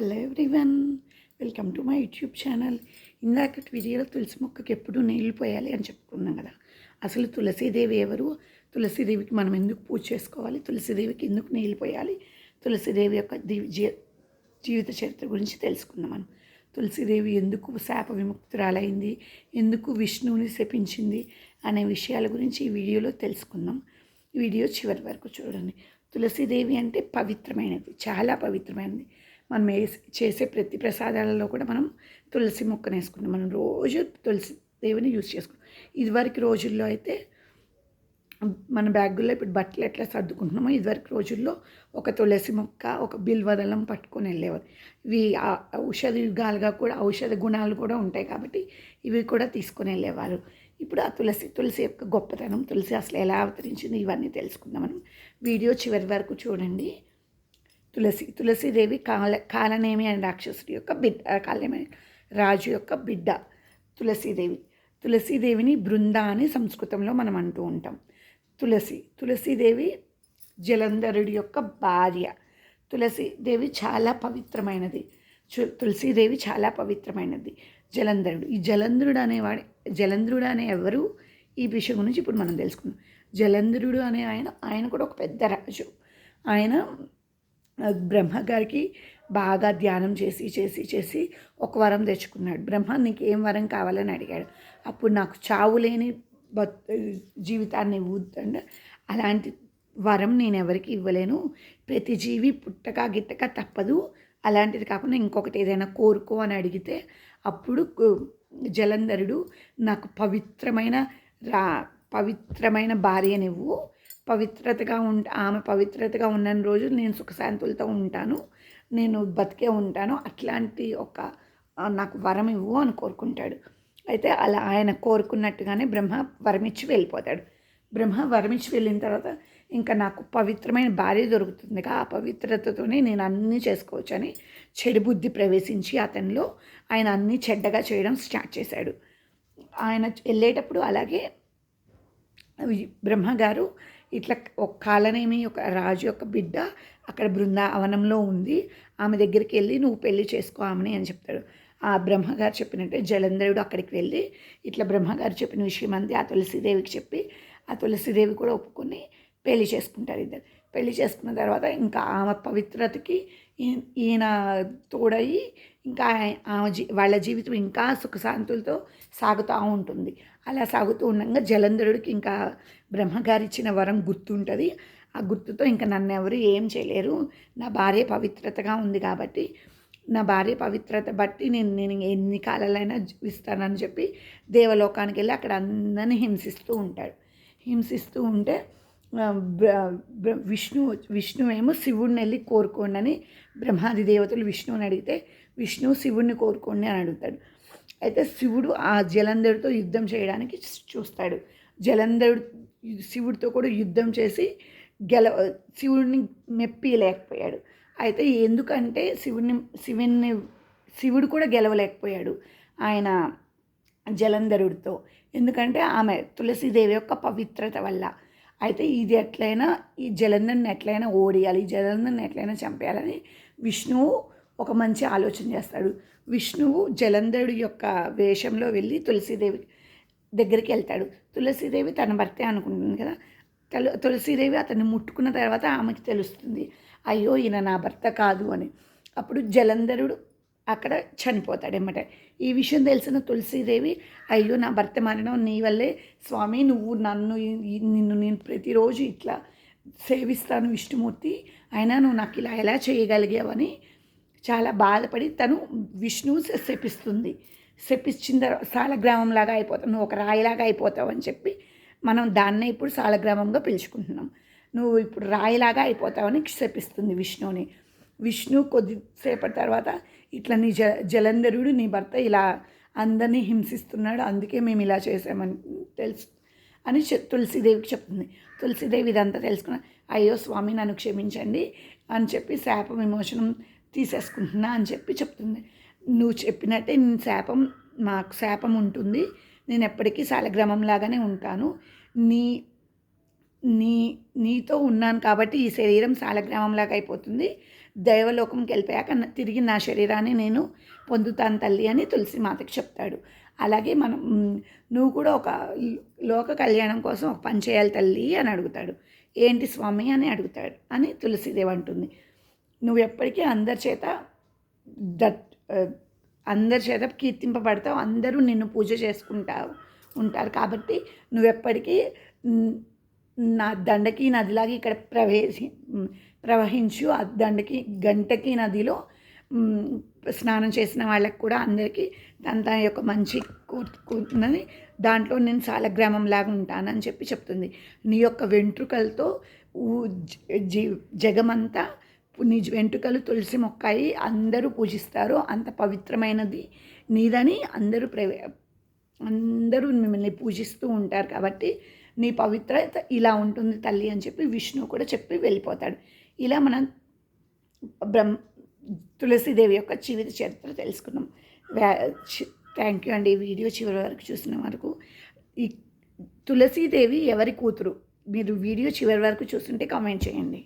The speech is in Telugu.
Hello everyone welcome to my YouTube channel ఇందాక వీడియోలో తులసి మొక్కకి ఎప్పుడు నీళ్ళు పోయాలి అని చెప్పుకున్నాం కదా. అసలు తులసీదేవి ఎవరు? తులసీదేవికి మనం ఎందుకు పూజ చేసుకోవాలి? తులసీదేవికి ఎందుకు నీళ్ళు పోయాలి? తులసీదేవి యొక్క జీ- జీవిత చరిత్ర గురించి తెలుసుకుందాం మనం. తులసీదేవి ఎందుకు శాప విముక్తురాలైంది? ఎందుకు విష్ణువుని శపించింది? అనే విషయాల గురించి ఈ వీడియోలో తెలుసుకుందాం. ఈ వీడియో చివరి వరకు చూడండి. తులసీదేవి అంటే పవిత్రమైనది చాలా పవిత్రమైనది. మనం వేసి- చేసే ప్రతి ప్రసాదాలలో కూడా మనం తులసి మొక్కను వేసుకుంటాం. మనం రోజు తులసి దేవుని యూజ్ చేసుకుంటాం. ఇదివరకు రోజుల్లో అయితే మన బ్యాగుల్లో ఇప్పుడు బట్టలు ఎట్లా సర్దుకుంటున్నామో ఇదివరకు రోజుల్లో ఒక తులసి మొక్క ఒక బిల్వదళం పట్టుకొని వెళ్ళేవారు. ఇవి ఔషధ యుగాలుగా కూడా ఔషధ గుణాలు కూడా ఉంటాయి కాబట్టి ఇవి కూడా తీసుకొని వెళ్ళేవారు. ఇప్పుడు ఆ తులసి తులసి యొక్క గొప్పతనం తులసి అసలు ఎలా అవతరించింది ఇవన్నీ తెలుసుకుందాం మనం. వీడియో చివరి వరకు చూడండి. తులసి తులసీదేవి కాల కాలనేమి అనే రాక్షసుడి యొక్క బిడ్డ కాలనేమి రాజు యొక్క బిడ్డ తులసీదేవి. తులసీదేవిని బృంద అని సంస్కృతంలో మనం అంటూ ఉంటాం. తులసి తులసీదేవి జలంధరుడి యొక్క భార్య. తులసీదేవి చాలా పవిత్రమైనది. చు- తులసీదేవి చాలా పవిత్రమైనది. జలంధరుడు ఈ జలంధరుడు అనేవాడు జలంధరుడు అనే ఎవరు? ఈ విషయం గురించి ఇప్పుడు మనం తెలుసుకుందాం. జలంధరుడు అనే ఆయన ఆయన కూడా ఒక పెద్ద రాజు. ఆయన బ్రహ్మగారికి బాగా ధ్యానం చేసి చేసి చేసి ఒక వరం తెచ్చుకున్నాడు. బ్రహ్మ నీకు ఏం వరం కావాలని అడిగాడు. అప్పుడు నాకు చావు లేని బత్ జీవితాన్ని ఇవ్వద్దండి అలాంటి వరం నేను ఎవరికి ఇవ్వలేను. ప్రతి జీవి పుట్టక గిట్టక తప్పదు. అలాంటిది కాకుండా ఇంకొకటి ఏదైనా కోరుకో అని అడిగితే అప్పుడు జలంధరుడు నాకు పవిత్రమైన రా పవిత్రమైన భార్యనివ్వు పవిత్రతగా ఉంట ఆమె పవిత్రతగా ఉన్న రోజు నేను సుఖశాంతులతో ఉంటాను. నేను బతికే ఉంటాను. అట్లాంటి ఒక నాకు వరం ఇవ్వు అని కోరుకుంటాడు. అయితే అలా ఆయన కోరుకున్నట్టుగానే బ్రహ్మ వరమిచ్చి వెళ్ళిపోతాడు. బ్రహ్మ వరమిచ్చి వెళ్ళిన తర్వాత ఇంకా నాకు పవిత్రమైన భార్య దొరుకుతుంది. ఆ పవిత్రతతోనే నేను అన్నీ చేసుకోవచ్చు అని చెడు బుద్ధి ప్రవేశించి అతనిలో ఆయన అన్నీ చెడ్డగా చేయడం స్టార్ట్ చేశాడు. ఆయన వెళ్ళేటప్పుడు అలాగే బ్రహ్మగారు ఇట్లా ఒక కాలనేమి ఒక రాజు యొక్క బిడ్డ అక్కడ బృందావనంలో ఉంది. ఆమె దగ్గరికి వెళ్ళి నువ్వు పెళ్ళి చేసుకో ఆమెని అని చెప్తాడు. ఆ బ్రహ్మగారు చెప్పినట్టే జలంధరుడు అక్కడికి వెళ్ళి ఇట్లా బ్రహ్మగారు చెప్పిన విషయం అంది ఆ తులసీదేవికి చెప్పి ఆ తులసీదేవి కూడా ఒప్పుకొని పెళ్ళి చేసుకుంటారు ఇద్దరు. పెళ్ళి చేసుకున్న తర్వాత ఇంకా ఆమె పవిత్రతకి ఈయన తోడయి ఇంకా ఆమె జీ వాళ్ళ జీవితం ఇంకా సుఖశాంతులతో సాగుతూ ఉంటుంది. అలా సాగుతూ ఉండగా జలంధరుడికి ఇంకా బ్రహ్మగారు ఇచ్చిన వరం గుర్తుంటుంది. ఆ గుర్తుతో ఇంకా నన్ను ఎవరు ఏం చేయలేరు. నా భార్య పవిత్రతగా ఉంది కాబట్టి నా భార్య పవిత్రత బట్టి నేను నేను ఎన్ని కాలాలైనా జీవిస్తానని చెప్పి దేవలోకానికి వెళ్ళి అక్కడ అందరిని హింసిస్తూ ఉంటాడు. హింసిస్తూ ఉంటే విష్ణు విష్ణు ఏమో శివుడిని వెళ్ళి కోరుకోండి అని బ్రహ్మాది దేవతలు విష్ణువుని అడిగితే విష్ణువు శివుడిని కోరుకోండి అని అడుగుతాడు. అయితే శివుడు ఆ జలంధరుడితో యుద్ధం చేయడానికి చూస్తాడు. జలంధరుడు శివుడితో కూడా యుద్ధం చేసి గెల శివుడిని మెప్పిలేకపోయాడు అయితే ఎందుకంటే శివుడిని శివుని శివుడు కూడా గెలవలేకపోయాడు ఆయన జలంధరుడితో. ఎందుకంటే ఆమె తులసీదేవి యొక్క పవిత్రత వల్ల. అయితే ఇది ఎట్లయినా ఈ జలంధర్ని ఎట్లయినా ఓడియాలి ఈ జలంధరుని ఎట్లయినా చంపేయాలని విష్ణువు ఒక మంచి ఆలోచన చేస్తాడు. విష్ణువు జలంధరుడి యొక్క వేషంలో వెళ్ళి తులసీదేవి దగ్గరికి వెళ్తాడు. తులసీదేవి తన భర్తే అనుకుంటుంది కదా. తల తులసీదేవి అతన్ని ముట్టుకున్న తర్వాత ఆమెకి తెలుస్తుంది అయ్యో ఈయన నా భర్త కాదు అని. అప్పుడు జలంధరుడు అక్కడ చనిపోతాడు ఈ విషయం తెలిసిన తులసీదేవి అయ్యో నా భర్త మరణం నీ వల్లే. స్వామి నువ్వు నన్ను నిన్ను నేను ప్రతిరోజు ఇట్లా సేవిస్తాను విష్ణుమూర్తి. అయినా నువ్వు నాకు ఇలా ఎలా చేయగలిగావని చాలా బాధపడి తను విష్ణువు శపిస్తుంది. శపించిన తర్వాత సాలగ్రామం లాగా అయిపోతావు. నువ్వు ఒక రాయిలాగా అయిపోతావు అని చెప్పి మనం దాన్నే ఇప్పుడు సాలగ్రామంగా పిలుచుకుంటున్నాం. నువ్వు ఇప్పుడు రాయిలాగా అయిపోతావని శపిస్తుంది విష్ణువుని. విష్ణు కొద్దిసేపటి తర్వాత ఇట్లా నీ జ జలంధరుడు నీ భర్త ఇలా అందరినీ హింసిస్తున్నాడు అందుకే మేము ఇలా చేసామని తెలుసు అని చె- తులసీదేవికి చెప్తుంది. తులసీదేవి ఇదంతా తెలుసుకున్న అయ్యో స్వామి నన్ను క్షమించండి అని చెప్పి శాప విమోచనం తీసేసుకుంటున్నా అని చెప్పి చెప్తుంది. నువ్వు చెప్పినట్టే నేను శాపం మాకు శాపం ఉంటుంది. నేను ఎప్పటికీ శాలగ్రామం లాగానే ఉంటాను. నీ నీ నీతో ఉన్నాను కాబట్టి ఈ శరీరం సాలగ్రామంలాగా అయిపోతుంది దైవలోకంకి వెళ్ళిపోయాక తిరిగి నా శరీరాన్ని నేను పొందుతాను తల్లి అని తులసి మాతకి చెప్తాడు. అలాగే మనం నువ్వు కూడా ఒక లోక కళ్యాణం కోసం ఒక పని చేయాలి తల్లి అని అడుగుతాడు. ఏంటి స్వామి అని అడుగుతాడు అని తులసిదేవి అంటుంది. నువ్వు ఎప్పటికీ అందరి చేత దట్ అందరి చేత కీర్తింపబడతావు. అందరూ నిన్ను పూజ చేసుకుంటావు ఉంటారు. కాబట్టి నువ్వెప్పటికీ నా దండకి నదిలాగా ఇక్కడ ప్రవేశి ప్రవహించు. ఆ దండకి గంటకి నదిలో స్నానం చేసిన వాళ్ళకి కూడా అందరికీ తన తన యొక్క మంచి కూతున్నది దాంట్లో నేను సాలగ్రామం లాగా ఉంటానని చెప్పి చెప్తుంది. నీ యొక్క వెంట్రుకలతో జీ జగమంతా నీ వెంట్రుకలు తులసి మొక్కాయి అందరూ పూజిస్తారు అంత పవిత్రమైనది నీదని అందరూ ప్రవే అందరూ మిమ్మల్ని పూజిస్తూ ఉంటారు కాబట్టి నీ పవిత్రత ఇలా ఉంటుంది తల్లి అని చెప్పి విష్ణువు కూడా చెప్పి వెళ్ళిపోతాడు. ఇలా మనం బ్రహ్మ తులసీదేవి యొక్క జీవిత చరిత్ర తెలుసుకున్నాం. థ్యాంక్ యూ అండి వీడియో చివరి వరకు చూసిన వరకు. ఈ తులసీదేవి ఎవరి కూతురు? మీరు వీడియో చివరి వరకు చూస్తుంటే కామెంట్ చేయండి.